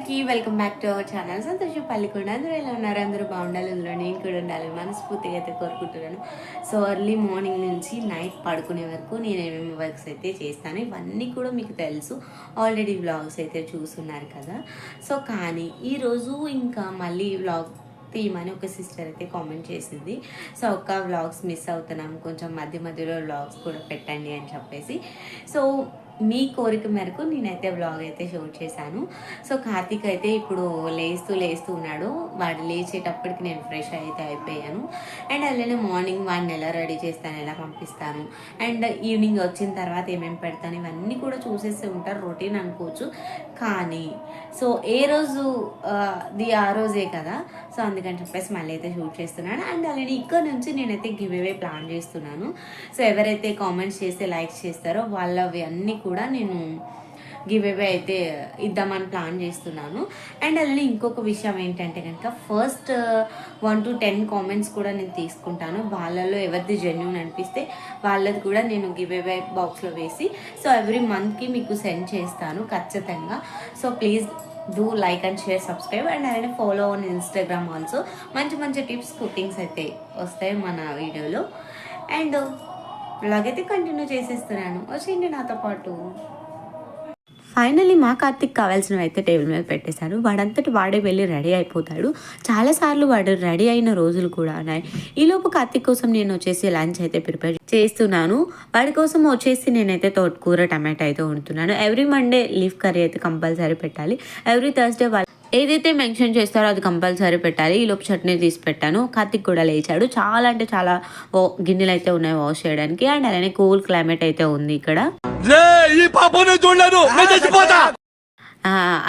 అందరికీ welcome back to our channel. సంతోషం పల్లికొండ అందరూ ఎలా ఉన్నారు? అందరూ బాగుండాలి. అందులో నేను కూడా ఉండాలి. మనస్ఫూర్తిగా అయితే కోరుకుంటున్నాను. సో ఎర్లీ మార్నింగ్ నుంచి నైట్ పడుకునే వరకు నేను ఏమేమి వర్క్స్ అయితే చేస్తాను ఇవన్నీ కూడా మీకు తెలుసు. ఆల్రెడీ వ్లాగ్స్ అయితే చూస్తున్నారు కదా. సో కానీ ఈరోజు ఇంకా మళ్ళీ వ్లాగ్ అని ఒక సిస్టర్ అయితే కామెంట్ చేసింది. సో ఒక్క వ్లాగ్స్ మిస్ అవుతున్నాం. కొంచెం మధ్య మధ్యలో వ్లాగ్స్ కూడా పెట్టండి అని చెప్పేసి. సో మీ కోరిక మేరకు నేనైతే వ్లాగ్ అయితే షూట్ చేశాను. సో కార్తీక్ అయితే ఇప్పుడు లేస్తూ లేస్తూ ఉన్నాడు. వాడు లేచేటప్పటికి నేను ఫ్రెష్ అయితే అయిపోయాను. అండ్ అలానే మార్నింగ్ వాడిని ఎలా రెడీ చేస్తాను ఎలా పంపిస్తాను అండ్ ఈవినింగ్ వచ్చిన తర్వాత ఏమేమి పెడతాను ఇవన్నీ కూడా చూసేసి ఉంటారు. రొటీన్ అనుకోవచ్చు. కానీ సో ఏ రోజు ది ఆ రోజే కదా. సో అందుకని చెప్పేసి మళ్ళీ అయితే షూట్ చేస్తున్నాను. అండ్ అలానే ఇక్కడ నుంచి నేనైతే గివ్ అవే ప్లాన్ చేస్తున్నాను. సో ఎవరైతే కామెంట్స్ చేస్తే లైక్స్ చేస్తారో వాళ్ళవి అన్నీ కూడా కూడా నేను గివ్ అవే అయితే ఇద్దామని ప్లాన్ చేస్తున్నాను. అండ్ అలానే ఇంకొక విషయం ఏంటంటే కనుక first one two ten comments కూడా నేను తీసుకుంటాను. వాళ్ళలో ఎవరిది జెన్యున్ అనిపిస్తే వాళ్ళది కూడా నేను గివ్ అవే బాక్స్లో వేసి సో ఎవ్రీ మంత్కి మీకు సెండ్ చేస్తాను ఖచ్చితంగా. So please do like and share subscribe and అలానే ఫాలో ఆన్ ఇన్స్టాగ్రామ్ ఆల్సో మంచి మంచి టిప్స్ కుకింగ్స్ అయితే వస్తాయి మన వీడియోలో అండ్ ఇలాగైతే కంటిన్యూ చేసేస్తున్నాను. వచ్చేయండి నాతో పాటు. ఫైనలీ మా కార్తిక్ కావాల్సినవి అయితే టేబుల్ మీద పెట్టేశాడు. వాడంతటి వాడే వెళ్ళి రెడీ అయిపోతాడు. చాలాసార్లు వాడు రెడీ అయిన రోజులు కూడా ఉన్నాయి. ఈలోపు కార్తిక్ కోసం నేను వచ్చేసి లంచ్ అయితే ప్రిపేర్ చేస్తున్నాను. వాడి కోసం వచ్చేసి నేనైతే తోటకూర టమాటా అయితే వండుతున్నాను. ఎవ్రీ మండే లీఫ్ కర్రీ అయితే కంపల్సరీ పెట్టాలి. ఎవ్రీ థర్స్డే వాళ్ళు ఏదైతే మెన్షన్ చేస్తారో అది కంపల్సరీ పెట్టాలి. ఈ లోపు చట్నీ తీసి పెట్టాను కార్తిక్ కూడా లేచాడు. చాలా అంటే చాలా గిన్నెలు అయితే ఉన్నాయి వాష్ చేయడానికి. అండ్ అలానే కూల్ క్లైమేట్ అయితే ఉంది ఇక్కడ. ఈ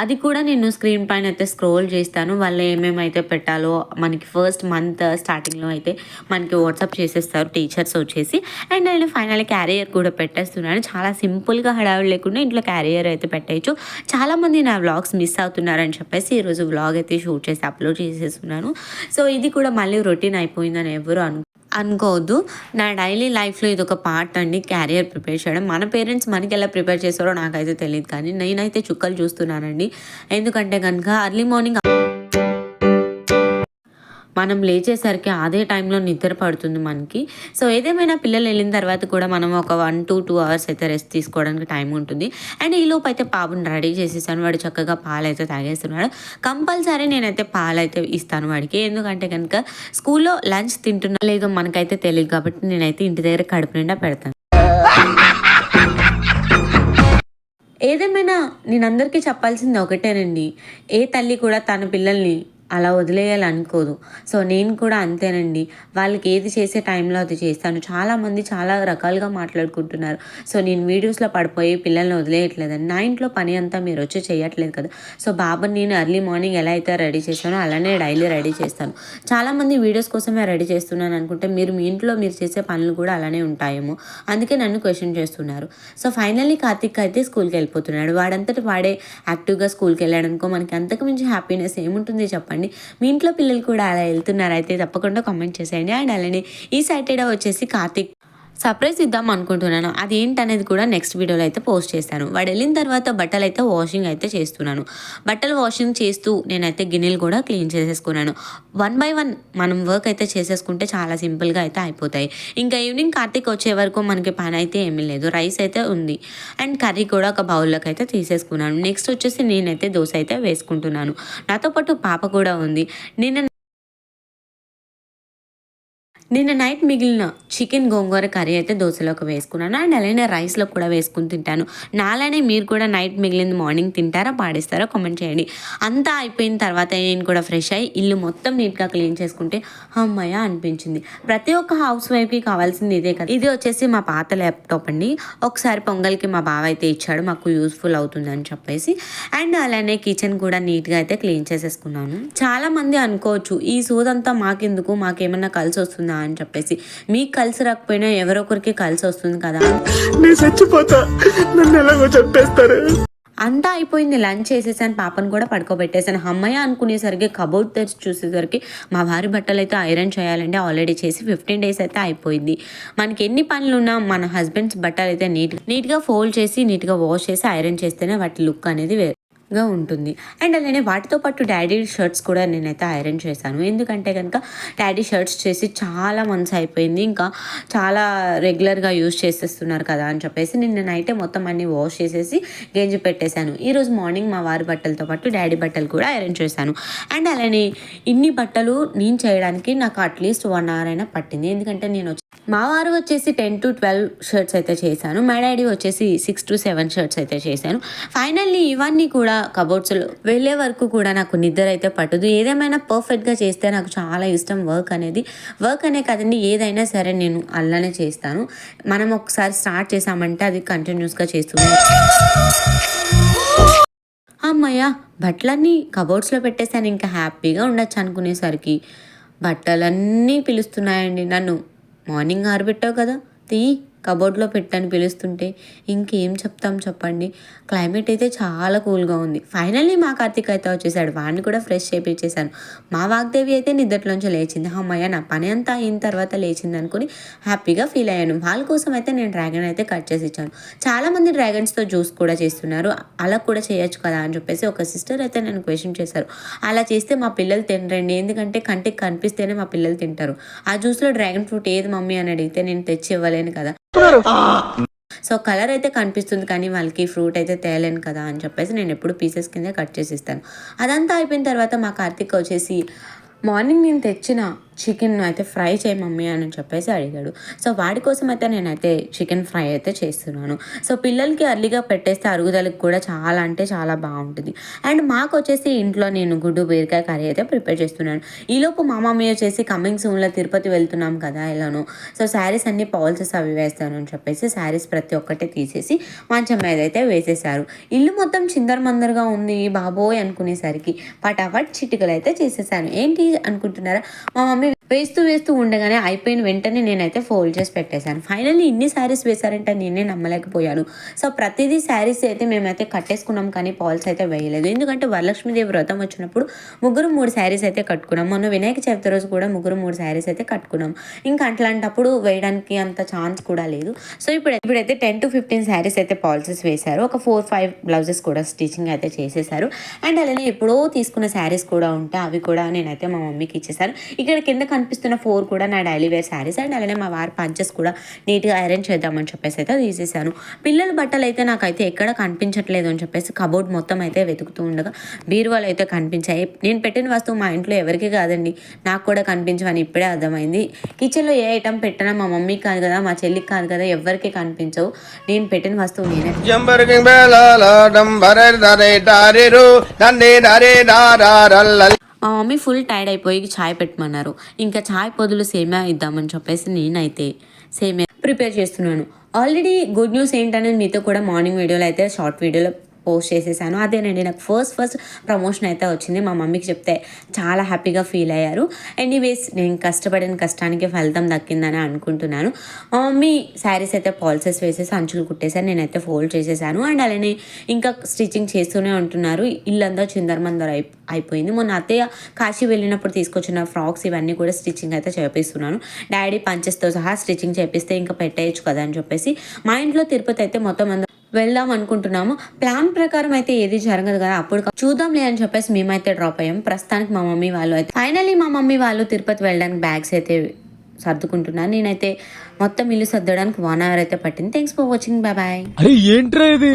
అది కూడా నేను స్క్రీన్ పైన అయితే స్క్రోల్ చేస్తాను. వాళ్ళు ఏమేమైతే పెట్టాలో మనకి ఫస్ట్ మంత్ స్టార్టింగ్లో అయితే మనకి వాట్సాప్ చేసేస్తారు టీచర్స్ వచ్చేసి. అండ్ నేను ఫైనల్ క్యారియర్ కూడా పెట్టేస్తున్నాను. చాలా సింపుల్గా హడావిడి లేకుండా ఇంట్లో క్యారియర్ అయితే పెట్టేయచ్చు చాలామంది నా వ్లాగ్స్ మిస్ అవుతున్నారని చెప్పేసి ఈరోజు వ్లాగ్ అయితే షూట్ చేసి అప్లోడ్ చేసేస్తున్నాను. సో ఇది కూడా మళ్ళీ రొటీన్ అయిపోయిందని ఎవరు అను అనుకోవద్దు. నా డైలీ లైఫ్లో ఇది ఒక పార్ట్ అండి. క్యారియర్ ప్రిపేర్ చేయడం. మన పేరెంట్స్ మనకి ఎలా ప్రిపేర్ చేస్తారో నాకైతే తెలియదు కానీ నేనైతే చుక్కలు చూస్తున్నానండి. ఎందుకంటే కనుక అర్లీ మార్నింగ్ మనం లేచేసరికి అదే టైంలో నిద్ర పడుతుంది మనకి. సో ఏదేమైనా పిల్లలు వెళ్ళిన తర్వాత కూడా మనం ఒక వన్ టు టూ అవర్స్ అయితే రెస్ట్ తీసుకోవడానికి టైం ఉంటుంది. అండ్ ఈ లోపు అయితే పాపను రెడీ చేసేసాను వాడు చక్కగా పాలు అయితే తాగేస్తున్నాడు. కంపల్సరీ నేనైతే పాలు అయితే ఇస్తాను వాడికి. ఎందుకంటే కనుక స్కూల్లో లంచ్ తింటున్నా లేదో మనకైతే తెలియదు కాబట్టి నేనైతే ఇంటి దగ్గర కడుపు నిండా పెడతాను. ఏదేమైనా నేను అందరికీ చెప్పాల్సింది ఒకటేనండి. ఏ తల్లి కూడా తన పిల్లల్ని అలా వదిలేయాలనుకోదు సో నేను కూడా అంతేనండి. వాళ్ళకి ఏది చేసే టైంలో అది చేస్తాను. చాలామంది చాలా రకాలుగా మాట్లాడుకుంటున్నారు. సో నేను వీడియోస్లో పడిపోయి పిల్లల్ని వదిలేయట్లేదని. నా ఇంట్లో పని అంతా మీరు వచ్చి చేయట్లేదు కదా. సో బాబుని నేను ఎర్లీ మార్నింగ్ ఎలా అయితే రెడీ చేశానో అలానే డైలీ రెడీ చేస్తాను. చాలామంది వీడియోస్ కోసమే రెడీ చేస్తున్నాను అనుకుంటే మీరు మీ ఇంట్లో మీరు చేసే పనులు కూడా అలానే ఉంటాయేమో. అందుకే నన్ను క్వశ్చన్ చేస్తున్నారు. సో ఫైనల్లీ కార్తిక్ అయితే స్కూల్కి వెళ్ళిపోతున్నాడు. వాడంతటి వాడే యాక్టివ్గా స్కూల్కి వెళ్ళాడనుకో మనకి అంతకు మించి హ్యాపీనెస్ ఏముంటుంది చెప్పండి? మీ ఇంట్లో పిల్లలు కూడా అలా వెళ్తున్నారు అయితే తప్పకుండా కామెంట్ చేసేయండి. అండ్ అలానే ఈ సాటర్డే వచ్చేసి కార్తిక్ సర్ప్రైజ్ ఇద్దాం అనుకుంటున్నాను. అది ఏంటనేది కూడా నెక్స్ట్ వీడియోలో అయితే పోస్ట్ చేస్తాను. వాడు వెళ్ళిన తర్వాత బట్టలు అయితే వాషింగ్ అయితే చేస్తున్నాను. బట్టలు వాషింగ్ చేస్తూ నేనైతే గిన్నెలు కూడా క్లీన్ చేసేసుకున్నాను. వన్ బై వన్ మనం వర్క్ అయితే చేసేసుకుంటే చాలా సింపుల్గా అయితే అయిపోతాయి. ఇంకా ఈవినింగ్ కార్తీక్ వచ్చే వరకు మనకి పని అయితే ఏమీ లేదు. రైస్ అయితే ఉంది. అండ్ కర్రీ కూడా ఒక బౌల్లోకి అయితే తీసేసుకున్నాను. నెక్స్ట్ వచ్చేసి నేనైతే దోశ అయితే వేసుకుంటున్నాను. నాతో పాటు పాప కూడా ఉంది. నేను నిన్న నైట్ మిగిలిన చికెన్ గోంగూర కర్రీ అయితే దోశలోకి వేసుకున్నాను. అండ్ అలానే రైస్లో కూడా వేసుకుని తింటాను. నాలానే మీరు కూడా నైట్ మిగిలింది మార్నింగ్ తింటారా పాడేస్తారా కామెంట్ చేయండి. అంతా అయిపోయిన తర్వాత నేను కూడా ఫ్రెష్ అయ్యి ఇల్లు మొత్తం నీట్గా క్లీన్ చేసుకుంటే అమ్మయ్య అనిపించింది. ప్రతి ఒక్క హౌస్ వైఫ్కి కావాల్సింది ఇదే కదా. ఇది వచ్చేసి మా పాత ల్యాప్టాప్ అండి. ఒకసారి పొంగల్కి మా బావ అయితే ఇచ్చాడు మాకు యూస్ఫుల్ అవుతుంది అని చెప్పేసి. అండ్ అలానే కిచెన్ కూడా నీట్గా అయితే క్లీన్ చేసేసుకున్నాను. చాలామంది అనుకోవచ్చు ఈ సూదంతా మాకెందుకు? మాకేమన్నా కలిసి వస్తుందా అని చెప్పేసి. మీకు కలిసి రాకపోయినా ఎవరొకరికి కలిసి వస్తుంది కదా. నేను చచ్చిపోతా. నన్ను ఎలాగో చంపేస్తారు. అంతా అయిపోయింది లంచ్ చేసేసాను పాపను కూడా పడుకోబెట్టేసాను అమ్మయ్య అనుకునేసరికి కబోర్డ్ తెరిచి చూసేసరికి మా వారి బట్టలు అయితే ఐరన్ చేయాలంటే ఆల్రెడీ చేసి ఫిఫ్టీన్ డేస్ అయితే అయిపోయింది. మనకి ఎన్ని పనులు ఉన్నా మన హస్బెండ్స్ బట్టలు అయితే నీట్ నీట్గా ఫోల్డ్ చేసి నీట్గా వాష్ చేసి ఐరన్ చేస్తేనే వాటి లుక్ అనేది వేరు. గా ఉంటుంది. అండ్ అలానే వాటితో పాటు డాడీ షర్ట్స్ కూడా నేనైతే ఐరన్ చేశాను. ఎందుకంటే కనుక డాడీ షర్ట్స్ చేసి చాలా మంత్స్ అయిపోయింది. ఇంకా చాలా రెగ్యులర్గా యూజ్ చేసేస్తున్నారు కదా అని చెప్పేసి నిన్న నైటే మొత్తం అన్ని వాష్ చేసేసి గెంజి పెట్టేశాను. ఈరోజు మార్నింగ్ మా వారి బట్టలతో పాటు డాడీ బట్టలు కూడా ఐరన్ చేశాను. అండ్ అలానే ఇన్ని బట్టలు నేను చేయడానికి నాకు అట్లీస్ట్ వన్ అవర్ అయినా పట్టింది. ఎందుకంటే నేను వచ్చి- మా వారు వచ్చేసి టెన్ టు ట్వెల్వ్ షర్ట్స్ అయితే చేశాను. మా డాడీ వచ్చేసి సిక్స్ టు సెవెన్ షర్ట్స్ అయితే చేశాను. ఫైనల్లీ ఇవన్నీ కూడా కబోర్డ్స్లో వెళ్ళే వరకు కూడా నాకు నిద్ర అయితే పట్టదు. ఏదేమైనా పర్ఫెక్ట్గా చేస్తే నాకు చాలా ఇష్టం వర్క్ అనేది. వర్క్ అనే కదండి ఏదైనా సరే నేను అలానే చేస్తాను. మనం ఒకసారి స్టార్ట్ చేసామంటే అది కంటిన్యూస్గా చేస్తుంది అమ్మయ్య బట్టలన్నీ కబోర్డ్స్లో పెట్టేశాను ఇంకా హ్యాపీగా ఉండొచ్చు అనుకునేసరికి. బట్టలన్నీ పిలుస్తున్నాయండి నన్ను. మార్నింగ్ ఆరబెట్టావు కదా తీ. కబోర్డ్లో పెట్టని పిలుస్తుంటే ఇంకేం చెప్తాం చెప్పండి. క్లైమేట్ అయితే చాలా కూల్గా ఉంది. ఫైనల్లీ మా కార్తీక్ అయితే వచ్చేసాడు. వాడిని కూడా ఫ్రెష్ చేపించేశాను మా వాగ్దేవి అయితే నిద్రలోంచి లేచింది. అమ్మయ్య నా పని అంతా అయిన తర్వాత లేచింది అనుకుని హ్యాపీగా ఫీల్ అయ్యాను. వాళ్ళ కోసం అయితే నేను డ్రాగన్ అయితే కట్ చేసి ఇచ్చాను. చాలామంది డ్రాగన్స్తో జ్యూస్ కూడా చేస్తున్నారు. అలా కూడా చేయొచ్చు కదా అని చెప్పేసి ఒక సిస్టర్ అయితే నేను క్వశ్చన్ చేశారు. అలా చేస్తే మా పిల్లలు తినరండి. ఎందుకంటే కంటికి కనిపిస్తేనే మా పిల్లలు తింటారు. ఆ జ్యూస్లో డ్రాగన్ ఫ్రూట్ ఏది మమ్మీ అని అడిగితే నేను తెచ్చి ఇవ్వలేను కదా. సో కలర్ అయితే కనిపిస్తుంది కానీ వాళ్ళకి ఫ్రూట్ అయితే తేలేను కదా అని చెప్పేసి నేను ఎప్పుడు పీసెస్ కింద కట్ చేసి ఇస్తాను. అదంతా అయిపోయిన తర్వాత మా కార్తీక్ వచ్చేసి మార్నింగ్ నేను తెచ్చిన చికెన్ అయితే ఫ్రై చేయి మమ్మీ అని చెప్పేసి అడిగాడు. సో వాడి కోసం అయితే నేనైతే చికెన్ ఫ్రై అయితే చేస్తున్నాను. సో పిల్లలకి అర్లీగా పెట్టేస్తే అరుగుదలకి కూడా చాలా అంటే చాలా బాగుంటుంది. అండ్ మాకు వచ్చేసి ఇంట్లో నేను గుడ్డు బీరకాయ కర్రీ అయితే ప్రిపేర్ చేస్తున్నాను. ఈలోపు మా మమ్మీ వచ్చేసి కమింగ్ సూన్లో తిరుపతి వెళ్తున్నాం కదా ఇలానో. సో శారీస్ అన్ని పాల్సెస్ అవి వేస్తాను అని చెప్పేసి శారీస్ ప్రతి ఒక్కటి తీసేసి మంచం మీద అయితే వేసేసారు ఇల్లు మొత్తం చిందరమందరగా ఉంది బాబోయ్ అనుకునేసరికి పటాపట్ చిటికలు అయితే చేసేసాను ఏంటి అనుకుంటున్నారా? మా మమ్మీ వేస్తూ వేస్తూ ఉండగానే అయిపోయిన వెంటనే నేనైతే ఫోల్డ్ చేసి పెట్టేశాను. ఫైనల్లీ ఇన్ని శారీస్ వేశారంటే నేనే నమ్మలేకపోయాను. సో ప్రతిదీ శారీస్ అయితే మేమైతే కట్టేసుకున్నాం కానీ పాల్స్ అయితే వేయలేదు. ఎందుకంటే వరలక్ష్మీదేవి వ్రతం వచ్చినప్పుడు ముగ్గురు మూడు శారీస్ అయితే కట్టుకున్నాం. మొన్న వినాయక చవితి రోజు కూడా ముగ్గురు మూడు శారీస్ అయితే కట్టుకున్నాం. ఇంకా అట్లాంటప్పుడు వేయడానికి అంత ఛాన్స్ కూడా లేదు. సో ఇప్పుడు ఇప్పుడైతే టెన్ టు ఫిఫ్టీన్ శారీస్ అయితే పాల్సెస్ వేశారు. ఒక ఫోర్ ఫైవ్ బ్లౌజెస్ కూడా స్టిచ్చింగ్ అయితే చేసేసారు అండ్ అలానే ఎప్పుడో తీసుకున్న శారీస్ కూడా ఉంటే అవి కూడా నేనైతే మా మమ్మీకి ఇచ్చేసాను ఇక్కడ కింద కనిపిస్తున్న ఫోర్ కూడా నా డైలీ వేర్ శారీస్ అండ్ అలానే మా వారి పంచెస్ కూడా నీట్గా అరేంజ్ చేద్దామని చెప్పేసి అయితే తీసేసాను. పిల్లల బట్టలు అయితే నాకైతే ఎక్కడ కనిపించట్లేదు అని చెప్పేసి కబోర్డ్ మొత్తం అయితే వెతుకుతూ ఉండగా బీరువాలు అయితే కనిపించాయి. నేను పెట్టిన వస్తువు మా ఇంట్లో ఎవరికి కాదండి నాకు కూడా కనిపించవని ఇప్పుడే అర్థమైంది. కిచెన్లో ఏ ఐటమ్ పెట్టినా మా మమ్మీకి కాదు కదా మా చెల్లికి కాదు కదా ఎవరికి కనిపించవు. నేను పెట్టిన వస్తువు నేనే. డంబరే మా మమ్మీ ఫుల్ టైర్డ్ అయిపోయి ఛాయ్ పెట్టమన్నారు. ఇంకా ఛాయ్ పొదులు సేమియా ఇద్దామని చెప్పేసి నేనైతే సేమియా ప్రిపేర్ చేస్తున్నాను. ఆల్రెడీ గుడ్ న్యూస్ ఏంటనేది మీతో కూడా మార్నింగ్ వీడియోలో అయితే షార్ట్ వీడియోలో పోస్ట్ చేసేసాను. అదేనండి నాకు ఫస్ట్ ఫస్ట్ ప్రమోషన్ అయితే వచ్చింది. మా మమ్మీకి చెప్తే చాలా హ్యాపీగా ఫీల్ అయ్యారు. ఎనీవేస్ నేను కష్టపడిన కష్టానికి ఫలితం దక్కిందని అనుకుంటున్నాను. మా మమ్మీ శారీస్ అయితే పాల్సెస్ వేసేసి అంచులు కుట్టేసాను నేనైతే ఫోల్డ్ చేసేసాను. అండ్ అలానే ఇంకా స్టిచ్చింగ్ చేస్తూనే ఉంటున్నారు. ఇల్లంతా చిందరమందర అయి అయిపోయింది. మొన్న అత్తయ్య కాశీ వెళ్ళినప్పుడు తీసుకొచ్చిన ఫ్రాక్స్ ఇవన్నీ కూడా స్టిచ్చింగ్ అయితే చేపిస్తున్నాను. డాడీ పంచెస్తో సహా స్టిచ్చింగ్ చేపిస్తే ఇంకా పెట్టేయచ్చు కదా అని చెప్పేసి మా ఇంట్లో తిరుపతి అయితే మొత్తం అందరూ వెళ్దాం అనుకుంటున్నాము. ప్లాన్ ప్రకారం అయితే ఏది జరగదు కదా అప్పుడు చూద్దాం చూద్దాంలే అని చెప్పేసి మేమైతే డ్రాప్ అయ్యాం. ప్రస్తుతానికి మా మమ్మీ వాళ్ళు అయితే ఫైనలీ మా మమ్మీ వాళ్ళు తిరుపతి వెళ్ళడానికి బ్యాగ్స్ అయితే సర్దుకుంటున్నాను నేనైతే మొత్తం ఇల్లు సర్దడానికి వన్ అవర్ అయితే పట్టింది. Thanks for watching bye bye ఏంట్రా ఇది?